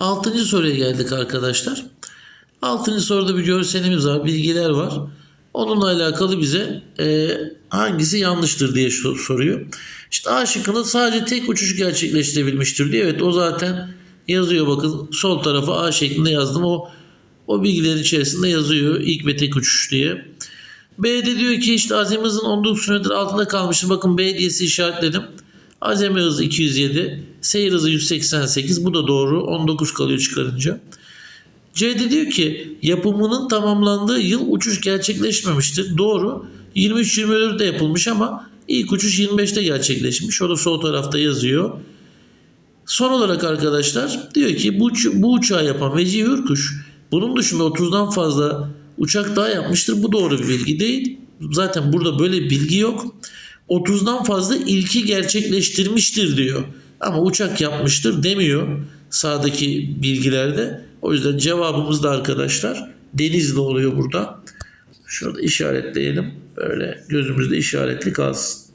Altıncı soruya geldik arkadaşlar. Altıncı soruda bir görselimiz var, bilgiler var. Onunla alakalı bize e, hangisi yanlıştır diye so- soruyor. İşte A şıkkında sadece tek uçuş gerçekleştirebilmiştir diye. Evet o zaten yazıyor bakın sol tarafa A şeklinde yazdım. O o bilgilerin içerisinde yazıyor ilk ve tek uçuş diye. B'de diyor ki işte azami hızın 19 km altında kalmıştır. Bakın B diyesi işaretledim. Azami hızı 207. Seyir hızı 188. Bu da doğru. 19 kalıyor çıkarınca. C'de diyor ki yapımının tamamlandığı yıl uçuş gerçekleşmemiştir. Doğru. 23-24'de yapılmış ama ilk uçuş 25'te gerçekleşmiş. O da sol tarafta yazıyor. Son olarak arkadaşlar diyor ki bu, bu uçağı yapan Vecihi Hürkuş bunun dışında 30'dan fazla uçak daha yapmıştır. Bu doğru bir bilgi değil. Zaten burada böyle bir bilgi yok. 30'dan fazla ilki gerçekleştirmiştir diyor. Ama uçak yapmıştır demiyor sağdaki bilgilerde. O yüzden cevabımız da arkadaşlar Denizli oluyor burada. Şurada işaretleyelim. Böyle gözümüzde işaretli kalsın.